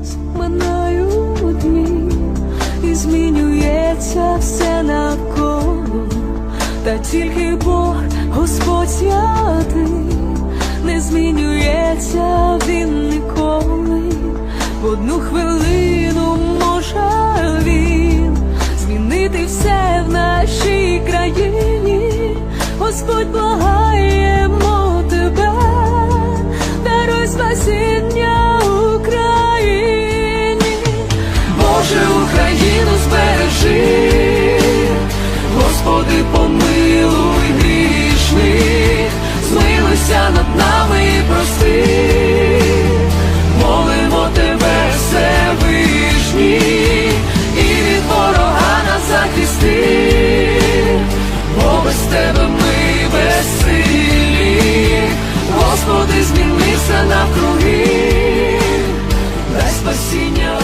час минають дні, і змінюється все навколо, та тільки Бог, Господь святий, не змінюється він ніколи. В одну хвилину може він змінити все в нашій країні. Господь помилуй грішних, змилуйся над нами і прости, молимо тебе, Всевишній, і від ворога нас захисти, бо без тебе ми безсилі, Господи, змінися навкруги, дай спасіння